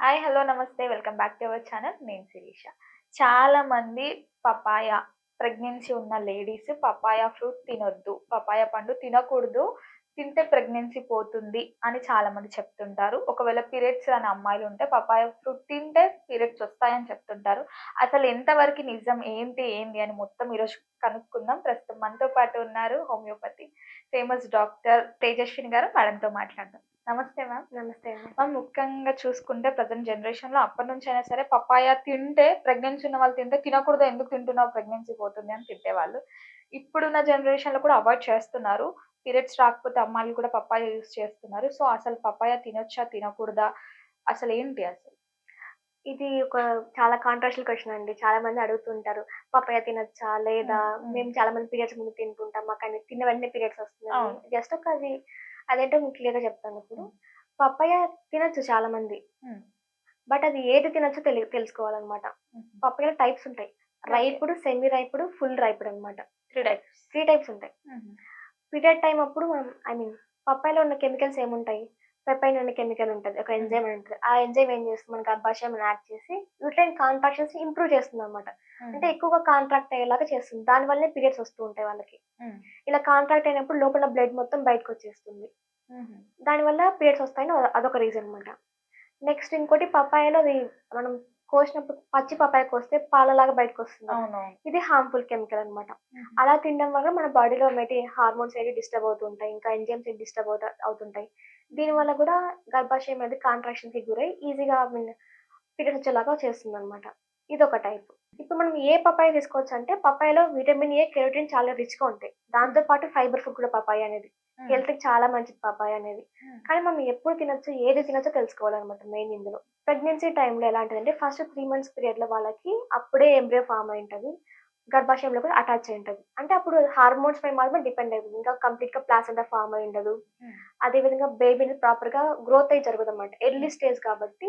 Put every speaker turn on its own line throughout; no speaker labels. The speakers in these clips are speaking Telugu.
Hi hello namaste. Welcome back to our channel నేను శిరీష. చాలా మంది పపాయ ప్రెగ్నెన్సీ ఉన్న లేడీస్ పపాయ ఫ్రూట్ తినొద్దు పపాయ పండు తినకూడదు తింటే ప్రెగ్నెన్సీ పోతుంది అని చాలా మంది చెప్తుంటారు. ఒకవేళ పీరియడ్స్ అనే అమ్మాయిలు ఉంటే పపాయ ఫ్రూట్ తింటే పీరియడ్స్ వస్తాయని చెప్తుంటారు. అసలు ఎంతవరకు నిజం ఏంటి ఏంటి అని మొత్తం ఈరోజు కనుక్కుందాం. ప్రస్తుతం మనతో పాటు ఉన్నారు హోమియోపతి ఫేమస్ డాక్టర్ తేజస్విని గారు. మేడంతో మాట్లాడదాం. నమస్తే మ్యామ్.
నమస్తే
మనం ముఖ్యంగా చూసుకుంటే ప్రజెంట్ జనరేషన్లో అప్పటి నుంచి అయినా సరే పపాయ తింటే ప్రెగ్నెన్సీ ఉన్న వాళ్ళు తింటే తినకూడదు ఎందుకు తింటున్నావు ప్రెగ్నెన్సీ పోతుంది అని తిట్టేవాళ్ళు. ఇప్పుడున్న జనరేషన్లో కూడా అవాయిడ్ చేస్తున్నారు. పీరియడ్స్ రాకపోతే అమ్మాయిలు కూడా పపాయ యూస్ చేస్తున్నారు. సో అసలు పపాయ తినొచ్చా తినకూడదా? అసలు ఏంటి అసలు?
ఇది ఒక చాలా కాంట్రవర్షియల్ క్వశ్చన్ అండి. చాలా మంది అడుగుతుంటారు పపాయ తినొచ్చా లేదా?
మ్మ్,
చాలా మంది పీరియడ్స్ ముందు తింటుంటాం మాకు తిన్న వెంటనే పీరియడ్స్. వస్తుంది జస్ట్ ఒక అది అదేంటో మీకు క్లియర్గా చెప్తాను ఇప్పుడు. పపాయ తినొచ్చు చాలా మంది. బట్ అది ఏది తినొచ్చో తెలి తెలుసుకోవాలన్నమాట. పపాయ టైప్స్ ఉంటాయి. రైపుడు సెమీ రైపుడు ఫుల్ రైపుడు అన్నమాట.
Three types.
త్రీ టైప్స్ ఉంటాయి. పీరియడ్ టైం అప్పుడు మనం ఐ మీన్ పప్పాయిలో ఉన్న కెమికల్స్ ఏముంటాయి? పెప్పైన్ అనే కెమికల్ ఉంటుంది ఒక ఎంజైమ్ ఉంటుంది. ఆ ఎంజైమ్ ఏం చేస్తుంది? మనకి గర్భాశయం యాడ్ చేసి యూట్రైన్ కాంట్రాక్షన్స్ ఇంప్రూవ్ చేస్తుంది అనమాట అంటే ఎక్కువగా కాంట్రాక్ట్ అయ్యేలాగా చేస్తుంది. దాని వల్లనే పీరియడ్స్ వస్తూ ఉంటాయి వాళ్ళకి. ఇలా కాంట్రాక్ట్ అయినప్పుడు లోపల బ్లడ్ మొత్తం బయటకు వచ్చేస్తుంది. దానివల్ల పీరియడ్స్ వస్తాయని అద- అదొక రీజన్ అనమాట నెక్స్ట్ ఇంకోటి పపాయలో అది మనం కోసినప్పుడు పచ్చి పపాయ కోస్తే పాలలాగా బయటకు వస్తుంది. ఇది హార్మ్ఫుల్ కెమికల్ అన్నమాట. అలా తినడం వల్ల మన బాడీలో మెటీ హార్మోన్స్ ఏవి డిస్టర్బ్ అవుతుంటాయి ఇంకా ఎంజైమ్స్ డిస్టర్బ్ అవుతా అవుతుంటాయి. దీనివల్ల కూడా గర్భాశయం అనేది కాంట్రాక్షన్కి గురై ఈజీగా పీరియడ్స్ వచ్చేలాగా చేస్తుంది అనమాట ఇది ఒక టైప్ ఇప్పుడు మనం ఏ పపాయ తీసుకోవచ్చు అంటే పపాయలో విటమిన్ ఏ కెరోటిన్ చాలా రిచ్గా ఉంటాయి. దాంతో పాటు ఫైబర్ ఫుడ్ కూడా పపాయ అనేది. హెల్త్కి చాలా మంచిది పపాయ అనేది. కానీ మనం ఎప్పుడు తినొచ్చు ఏది తినొచ్చో తెలుసుకోవాలన్నమాట మెయిన్ ఇందులో. ప్రెగ్నెన్సీ టైంలో ఎలాంటిదంటే ఫస్ట్ త్రీ మంత్స్ పీరియడ్లో వాళ్ళకి అప్పుడే ఎంబ్రియో ఫామ్ అయి ఉంటుంది. గర్భాశయంలో కూడా అటాచ్ అయి ఉంటుంది. అంటే అప్పుడు హార్మోన్స్ పై మాత్రమే డిపెండ్ అవుతుంది ఇంకా కంప్లీట్గా ప్లాసెంటా ఫామ్ అయి ఉండదు. అదే విధంగా బేబీని ప్రాపర్గా గ్రోత్ అయి జరుగుతుంది అనమాట ఎర్లీ స్టేజ్ కాబట్టి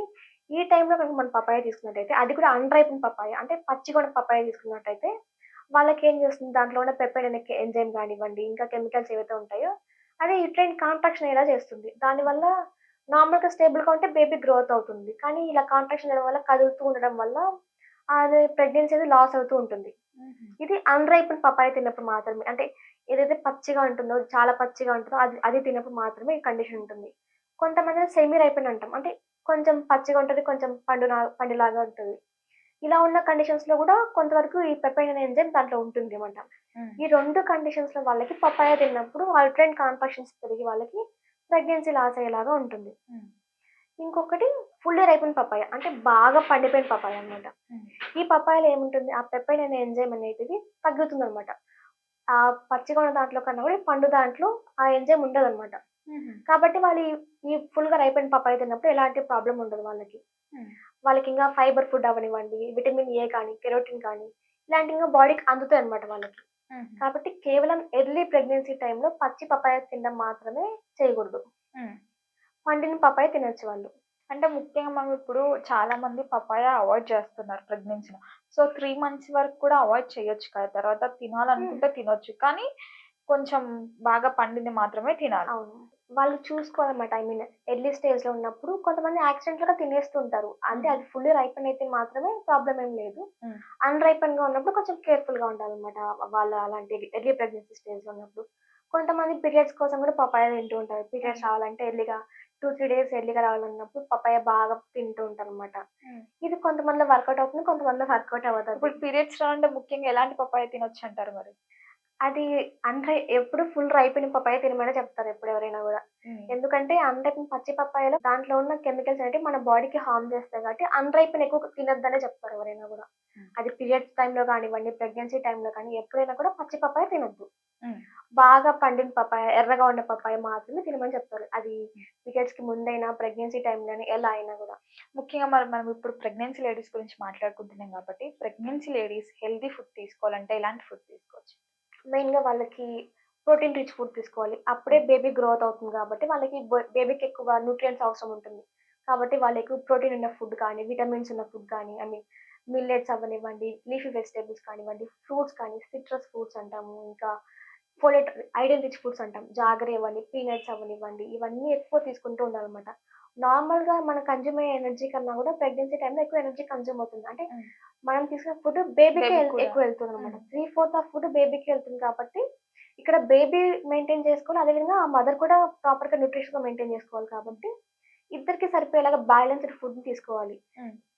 ఈ టైంలో కనుక మనం పపాయ తీసుకున్నట్టయితే అది కూడా అన్రైపిన్ పపాయ అంటే పచ్చిగా ఉన్న పపాయ తీసుకున్నట్టయితే వాళ్ళకి ఏం చేస్తుంది? దాంట్లో ఉన్న పెప్పైడ్ అనే ఎంజైమ్ కానివ్వండి ఇంకా కెమికల్స్ ఏవైతే ఉంటాయో అది యూట్రైన్ కాంట్రాక్షన్ అయ్యేలా చేస్తుంది. దానివల్ల నార్మల్గా స్టేబుల్గా ఉంటే బేబీ గ్రోత్ అవుతుంది. కానీ ఇలా కాంట్రాక్షన్ అవ్వడం వల్ల కదులుతూ ఉండడం వల్ల అది ప్రెగ్నెన్సీ అనేది లాస్ అవుతూ ఉంటుంది. ఇది అన్రైపిన్ పపాయ తిన్నప్పుడు మాత్రమే. అంటే ఏదైతే పచ్చిగా ఉంటుందో చాలా పచ్చిగా ఉంటుందో అది అది తిన్నప్పుడు మాత్రమే ఈ కండిషన్ ఉంటుంది. కొంతమంది సెమీ రైపిన్ అంటాం. అంటే కొంచెం పచ్చిగా ఉంటుంది కొంచెం పండు పండులాగా ఉంటుంది. ఇలా ఉన్న కండిషన్స్లో కూడా కొంతవరకు ఈ పెప్పైన్ అనే ఎంజైమ్ దాంట్లో ఉంటుంది అనమాట ఈ రెండు కండిషన్స్లో వాళ్ళకి పపాయ తిన్నప్పుడు ఆల్ట్రైన్ కాన్ఫాక్షన్స్ పెరిగి వాళ్ళకి ప్రెగ్నెన్సీ లాస్ అయ్యేలాగా ఉంటుంది. ఇంకొకటి ఫుల్లీ రైపిన్ పపాయ అంటే బాగా పండిపోయిన పపాయ అన్నమాట. ఈ పపాయలో ఏముంటుంది? ఆ పెప్పైన్ అనే ఎంజైమ్ అనేది తగ్గుతుంది అనమాట ఆ పచ్చిగా ఉన్న దాంట్లో కన్నా కూడా ఈ పండు దాంట్లో ఆ ఎంజైమ్ ఉండదు అనమాట కాబట్టి వాళ్ళు ఈ- ఈ ఫుల్గా రైపెన్ పపాయ తిన్నప్పుడు ఎలాంటి ప్రాబ్లం ఉండదు వాళ్ళకి. వాళ్ళకి ఇంకా ఫైబర్ ఫుడ్ అవనివ్వండి విటమిన్ ఏ కానీ కెరోటిన్ కానీ ఇలాంటి ఇంకా బాడీకి అందుతాయి అనమాట వాళ్ళకి. కాబట్టి కేవలం ఎర్లీ ప్రెగ్నెన్సీ టైంలో పచ్చి పపాయ తినడం మాత్రమే చేయకూడదు. పండిన పపాయ తినొచ్చు వాళ్ళు.
అంటే ముఖ్యంగా మనం ఇప్పుడు చాలా మంది పపాయ అవాయిడ్ చేస్తున్నారు ప్రెగ్నెన్సీలో. సో త్రీ మంత్స్ వరకు కూడా అవాయిడ్ చేయొచ్చు కదా. తర్వాత తినాలనుకుంటే తినొచ్చు. కానీ కొంచెం బాగా పండింది మాత్రమే తినాలి.
వాళ్ళు చూసుకోవాలన్నమాట. ఐ మీన్ ఎర్లీ స్టేజ్లో ఉన్నప్పుడు కొంతమంది యాక్సిడెంట్గా తినేస్తుంటారు. అంటే అది ఫుల్లీ రైపన్ అయితే మాత్రమే ప్రాబ్లం ఏం లేదు. అన్రైపన్గా ఉన్నప్పుడు కొంచెం కేర్ఫుల్గా ఉండాలన్నమాట వాళ్ళు అలాంటి ఎర్లీ ప్రెగ్నెన్సీ స్టేజ్లో ఉన్నప్పుడు. కొంతమంది పీరియడ్స్ కోసం కూడా పపాయ తింటూ ఉంటారు. పీరియడ్స్. రావాలంటే ఎర్లీగా టూ త్రీ డేస్ ఎర్లీగా రావాలన్నప్పుడు పపాయ బాగా తింటూ ఉంటారు అనమాట ఇది కొంతమందిలో వర్కౌట్ అవుతుంది కొంతమందిలో వర్కౌట్ అవ్వదు
ఇప్పుడు పీరియడ్స్ రావాలంటే ముఖ్యంగా ఎలాంటి పపాయ తినొచ్చు అంటారు మరి?
అది అన్రై ఎప్పుడు ఫుల్ రైపిన పపాయ తినమని చెప్తారు ఎప్పుడు ఎవరైనా కూడా. ఎందుకంటే అన్రైపిన్ పచ్చి పప్పాయలో దాంట్లో ఉన్న కెమికల్స్ అనేవి మన బాడీకి హార్మ్ చేస్తాయి కాబట్టి అన్రైపిన్ ఎక్కువ తినొద్దనే చెప్తారు ఎవరైనా కూడా. అది పీరియడ్స్ టైంలో కానివ్వండి ప్రెగ్నెన్సీ టైంలో కానీ ఎప్పుడైనా కూడా పచ్చి పప్పాయ తినొద్దు. బాగా పండిన పప్పాయ ఎర్రగా ఉన్న పప్పాయ మాత్రమే తినమని చెప్తారు. అది పీరియడ్స్కి ముందైనా ప్రెగ్నెన్సీ టైంలోనే ఎలా అయినా కూడా.
ముఖ్యంగా మరి మనం ఇప్పుడు ప్రెగ్నెన్సీ లేడీస్ గురించి మాట్లాడుకుంటున్నాం కాబట్టి ప్రెగ్నెన్సీ లేడీస్ హెల్దీ ఫుడ్ తీసుకోవాలంటే ఎలాంటి ఫుడ్ తీసుకోవచ్చు?
మెయిన్గా వాళ్ళకి ప్రోటీన్ రిచ్ ఫుడ్ తీసుకోవాలి. అప్పుడే బేబీ గ్రోత్ అవుతుంది కాబట్టి వాళ్ళకి బేబీకి ఎక్కువ న్యూట్రియంట్స్ అవసరం ఉంటుంది. కాబట్టి వాళ్ళకి ప్రోటీన్ ఉన్న ఫుడ్ కానీ విటమిన్స్ ఉన్న ఫుడ్ కానీ ఐ మీన్ మిల్లెట్స్ అవ్వనివ్వండి లీఫీ వెజిటేబుల్స్ కానివ్వండి ఫ్రూట్స్ కానీ సిట్రస్ ఫ్రూట్స్ అంటాము. ఇంకా ఫోలెట్ ఐడెన్ రిచ్ ఫుడ్స్ అంటాం జాగరి అవ్వండి పీనట్స్ అవ్వనివ్వండి ఇవన్నీ ఎక్కువ తీసుకుంటూ ఉండాలన్నమాట నార్మల్గా మనం కన్జ్యూమ్ అయ్యే ఎనర్జీ కన్నా కూడా ప్రెగ్నెన్సీ టైంలో ఎక్కువ ఎనర్జీ కన్జ్యూమ్ అవుతుంది అంటే. మనం తీసుకున్న ఫుడ్ బేబీకి. ఎక్కువ వెళ్తుంది అనమాట. త్రీ ఫోర్త్ ఆఫ్ ఫుడ్ బేబీకి వెళ్తుంది కాబట్టి ఇక్కడ బేబీ మెయింటైన్ చేసుకోవాలి అదేవిధంగా ఆ మదర్ కూడా ప్రాపర్గా న్యూట్రిషన్గా మెయింటైన్ చేసుకోవాలి కాబట్టి ఇద్దరికి సరిపోయేలాగా బ్యాలెన్స్డ్ ఫుడ్ తీసుకోవాలి.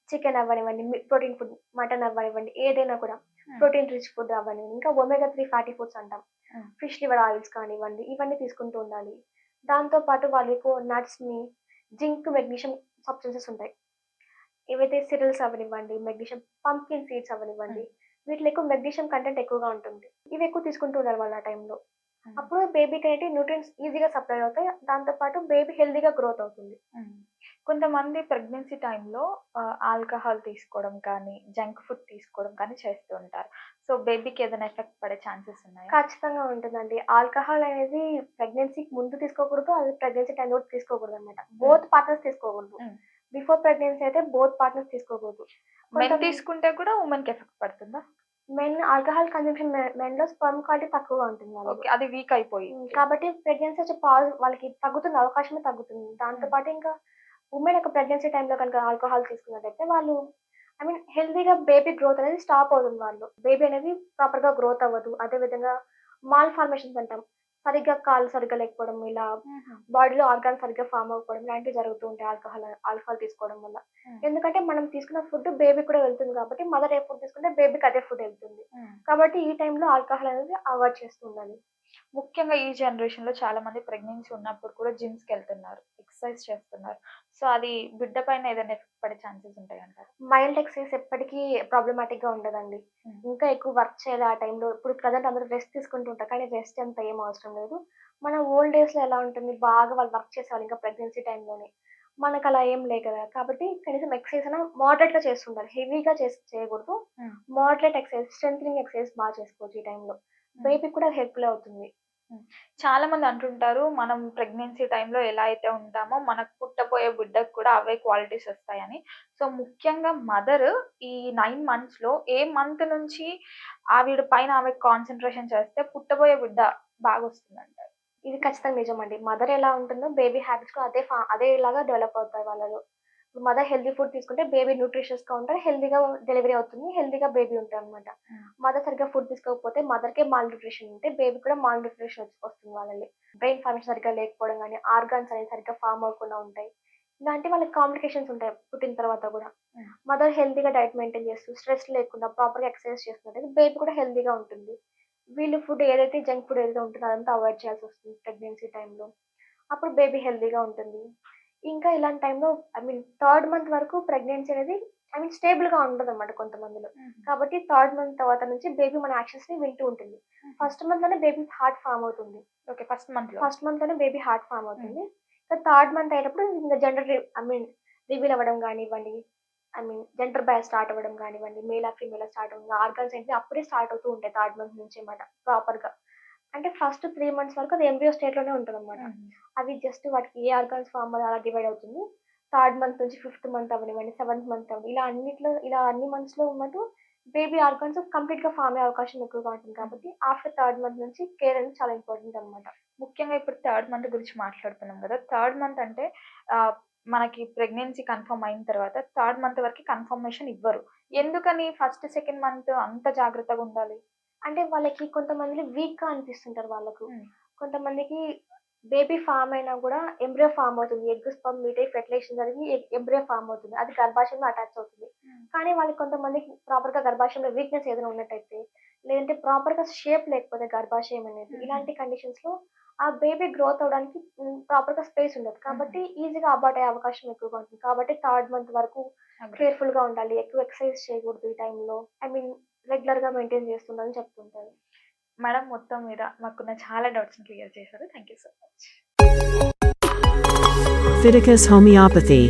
చికెన్ అవ్వనివ్వండి ప్రోటీన్ ఫుడ్ మటన్ అవ్వనివ్వండి ఏదైనా కూడా. ప్రోటీన్ రిచ్ ఫుడ్ అవ్వనివ్వండి ఇంకా ఒమేగా త్రీ ఫ్యాటీ ఫుడ్స్ అంటాం. ఫిష్ లివర్ ఆయిల్స్ కానివ్వండి ఇవన్నీ తీసుకుంటూ ఉండాలి. దాంతో పాటు వాళ్ళకు నట్స్ని జింక్ మెగ్నీషియం సబ్స్టెన్సెస్ ఉంటాయి. ఏవైతే సిరల్స్ అవ్వనివ్వండి మెగ్నీషియం పంకిన్ సీడ్స్ అవ్వనివ్వండి వీటిలో ఎక్కువ మెగ్నీషియం కంటెంట్ ఎక్కువగా ఉంటుంది. ఇవి ఎక్కువ తీసుకుంటూ ఉండాలి వాళ్ళ ఆ. టైంలో. అప్పుడు బేబీకి అనేది న్యూట్రియన్స్ ఈజీగా సప్లై అవుతాయి. దాంతో పాటు బేబీ హెల్దీగా గ్రోత్ అవుతుంది.
కొంతమంది ప్రెగ్నెన్సీ టైంలో ఆల్కహాల్ తీసుకోవడం కానీ జంక్ ఫుడ్ తీసుకోవడం కానీ చేస్తూ ఉంటారు. సో బేబీకి ఏదైనా ఎఫెక్ట్ పడే ఛాన్సెస్ ఉన్నాయా?
ఖచ్చితంగా ఉంటుందండి. ఆల్కహాల్ అనేది ప్రెగ్నెన్సీకి ముందు తీసుకోకూడదు అది ప్రెగ్నెన్సీ టైంలో తీసుకోకూడదు అనమాట బోత్ పార్ట్నర్స్ తీసుకోకూడదు. బిఫోర్ ప్రెగ్నెన్సీ అయితే బోత్ పార్ట్నర్స్ తీసుకోకూడదు.
మెన్ తీసుకుంటే కూడా ఉమెన్కి ఎఫెక్ట్ పడుతుందా?
మెన్ ఆల్కహాల్ కన్సంప్షన్ మెన్లో స్పర్మ్ క్వాలిటీ తక్కువగా ఉంటుంది
అది వీక్ అయిపోయి.
కాబట్టి ప్రెగ్నెన్సీ వచ్చే పాజ్ వాళ్ళకి తగ్గుతుంది అవకాశమే తగ్గుతుంది. దాంతో పాటు ఇంకా ఉమెన్ యొక్క ప్రెగ్నెన్సీ టైంలో కనుక ఆల్కహాల్ తీసుకున్నట్టయితే వాళ్ళు ఐ మీన్ హెల్తీగా బేబీ గ్రోత్ అనేది స్టాప్ అవుతుంది వాళ్ళు. బేబీ అనేది ప్రాపర్గా గ్రోత్ అవ్వదు. అదే విధంగా మాల్ ఫార్మేషన్స్ అంటాం. సరిగ్గా కాలు సరిగ్గా లేకపోవడం ఇలా బాడీలో ఆర్గాన్ సరిగ్గా ఫామ్ అవ్వకపోవడం ఇలాంటివి జరుగుతూ ఉంటాయి ఆల్కహాల్ ఆల్కహాల్ తీసుకోవడం వల్ల. ఎందుకంటే మనం తీసుకున్న ఫుడ్ బేబీ కూడా వెళ్తుంది కాబట్టి మదర్ ఏ ఫుడ్ తీసుకుంటే బేబీకి అదే ఫుడ్ వెళ్తుంది. కాబట్టి ఈ టైంలో ఆల్కహాల్ అనేది అవాయిడ్ చేస్తూ ఉండాలి.
ముఖ్యంగా ఈ జనరేషన్లో చాలా మంది ప్రెగ్నెన్సీ ఉన్నప్పుడు కూడా జిమ్స్కి వెళ్తున్నారు ఎక్సర్సైజ్ చేస్తున్నారు. సో అది బిడ్డ పైన ఏదైనా ఎఫెక్ట్ పడే ఛాన్సెస్ ఉంటాయి అంటారు?
మైల్డ్ ఎక్సైజ్ ఎప్పటికీ ప్రాబ్లమాటిక్గా ఉండదండి. ఇంకా ఎక్కువ వర్క్ చేయాలి ఆ టైంలో ఇప్పుడు ప్రజెంట్ అందరూ రెస్ట్ తీసుకుంటుంటారు కానీ రెస్ట్ అంత ఏం అవసరం లేదు. మన ఓల్డ్ డేస్లో ఎలా ఉంటుంది? బాగా వాళ్ళు వర్క్ చేసేవాళ్ళు ఇంకా ప్రెగ్నెన్సీ టైంలోనే మనకు అలా ఏం లేదు కదా. కాబట్టి కనీసం ఎక్సర్సైజ్ అయినా మోడరేట్గా చేస్తుండాలి. హెవీగా చేసి చేయకూడదు. మోడరేట్ ఎక్సర్సైజ్ స్ట్రెంగ్ ఎక్సర్సైజ్ బాగా చేసుకోవచ్చు ఈ టైంలో బేబీ కూడా హెల్ప్ఫుల్ అవుతుంది.
చాలా మంది అంటుంటారు మనం ప్రెగ్నెన్సీ టైంలో ఎలా అయితే ఉంటామో మనకు పుట్టబోయే బిడ్డకు కూడా అవే క్వాలిటీస్ వస్తాయని. సో ముఖ్యంగా మదర్ ఈ నైన్ మంత్స్లో ఏ మంత్ నుంచి ఆవిడ పైన ఆమె కాన్సన్ట్రేషన్ చేస్తే పుట్టబోయే బిడ్డ బాగా వస్తుంది అంటారు
ఇది ఖచ్చితంగా నిజం అండి మదర్ ఎలా ఉంటుందో బేబీ హ్యాబిట్స్ కూడా అదే అదేలాగా డెవలప్ అవుతాయి వాళ్ళలో. మదర్ హెల్దీ ఫుడ్ తీసుకుంటే బేబీ న్యూట్రిషియస్గా ఉంటారు హెల్దీగా డెలివరీ అవుతుంది హెల్దీగా బేబీ ఉంటాయి అనమాట. మదర్ సరిగ్గా ఫుడ్ తీసుకోకపోతే మదర్ కే మాల్ న్యూట్రిషన్ ఉంటే బేబీ కూడా మాల్ న్యూట్రిషన్ వస్తుంది వాళ్ళని బ్రెయిన్ ఫార్మేషన్ సరిగ్గా లేకపోవడం కానీ ఆర్గాన్స్ అనేది సరిగ్గా ఫామ్ అవ్వకుండా ఉంటాయి. ఇలాంటి వాళ్ళకి కాంప్లికేషన్స్ ఉంటాయి పుట్టిన తర్వాత కూడా. మదర్ హెల్తీగా డైట్ మెయింటైన్ చేస్తూ స్ట్రెస్ లేకుండా ప్రాపర్గా ఎక్సర్సైజ్ చేస్తున్నట్టు బేబీ కూడా హెల్తీగా ఉంటుంది. వీళ్ళు ఫుడ్ ఏదైతే జంక్ ఫుడ్ ఏదైతే ఉంటుందో అదంతా అవాయిడ్ చేయాల్సి వస్తుంది ప్రెగ్నెన్సీ టైంలో అప్పుడు బేబీ హెల్తీగా ఉంటుంది. ఇంకా ఇలాంటి టైంలో ఐ మీన్ థర్డ్ మంత్ వరకు ప్రెగ్నెన్సీ అనేది ఐ మీన్ స్టేబుల్గా ఉంటుంది అనమాట కొంతమందిలో కాబట్టి థర్డ్ మంత్ తర్వాత నుంచి బేబీ మన యాక్షన్స్ని వింటూ ఉంటుంది. ఫస్ట్ మంత్లోనే బేబీ హార్ట్ ఫామ్ అవుతుంది.
ఓకే ఫస్ట్ మంత్లో.
ఫస్ట్ మంత్లోనే బేబీ హార్ట్ ఫామ్ అవుతుంది. ఇంకా థర్డ్ మంత్ అయ్యేటప్పుడు ఇంకా జెండర్ ఐ మీన్ రివీల్ అవ్వడం కానివ్వండి I mean gender bio start అవ్వడం కానివ్వండి మేల్ ఫీమేల్ స్టార్ట్ అవ్వడం ఆర్గన్స్ ఏంటి అప్పుడే స్టార్ట్ అవుతూ ఉంటాయి థర్డ్ మంత్ నుంచి అనమాట ప్రాపర్గా. అంటే ఫస్ట్ త్రీ మంత్స్ వరకు అది ఎంబ్రియో స్టేట్లోనే ఉంటుంది అనమాట అవి జస్ట్ వాటికి ఏ ఆర్గన్స్ ఫామ్ అలా డివైడ్ అవుతుంది. థర్డ్ మంత్ నుంచి ఫిఫ్త్ మంత్ అవనివ్వండి సెవెంత్ మంత్ అవ్వండి ఇలా అన్నిట్లో ఇలా అన్ని మంత్స్లో ఉన్నట్టు బేబీ ఆర్గన్స్ కంప్లీట్గా ఫామ్ అయ్యే అవకాశం ఎక్కువగా ఉంటుంది కాబట్టి ఆఫ్టర్ థర్డ్ మంత్ నుంచి కేర్ అనేది చాలా ఇంపార్టెంట్ అనమాట
ముఖ్యంగా ఇప్పుడు థర్డ్ మంత్ గురించి మాట్లాడుతున్నాం కదా థర్డ్ మంత్ అంటే మనకి ప్రెగ్నెన్సీ కన్ఫర్మ్ అయిన తర్వాత థర్డ్ మంత్ వరకు కన్ఫర్మేషన్ ఇవ్వరు. ఎందుకని ఫస్ట్ సెకండ్ మంత్ అంత జాగ్రత్తగా ఉండాలి?
అంటే వాళ్ళకి కొంతమంది వీక్గా అనిపిస్తుంటారు వాళ్ళకు
Hmm.
కొంతమందికి బేబీ ఫామ్ అయినా కూడా ఎంబ్రియో ఫామ్ అవుతుంది ఎగ్ స్పమ్ మీట్ అయ్యి ఫెర్టిలైజేషన్ జరిగి ఎంబ్రియో ఫామ్ అవుతుంది అది గర్భాశయంలో అటాచ్ అవుతుంది
Hmm.
కానీ వాళ్ళకి కొంతమందికి ప్రాపర్గా గర్భాశయంలో వీక్నెస్ ఏదైనా ఉన్నట్టయితే లేదంటే ప్రాపర్గా షేప్ లేకపోతే గర్భాశయం అనేది
Mhm.
ఇలాంటి కండిషన్స్లో ఆ బేబీ గ్రోత్ అవడానికి ప్రాపర్గా స్పేస్ ఉండదు. కాబట్టి ఈజీగా అబార్ట్ అయ్యే అవకాశం ఎక్కువగా ఉంటుంది. కాబట్టి థర్డ్ మంత్ వరకు కేర్ఫుల్గా ఉండాలి. ఎక్కువ ఎక్సర్సైజ్ చేయకూడదు ఈ టైంలో ఐ మీన్ రెగ్యులర్గా మెయింటైన్ చేస్తుండాలని చెప్తుంటారు.
మేడం మొత్తం మీద మాకున్న చాలా డౌట్స్ క్లియర్ చేశారు. Thank you so much
Fiticus Homeopathy.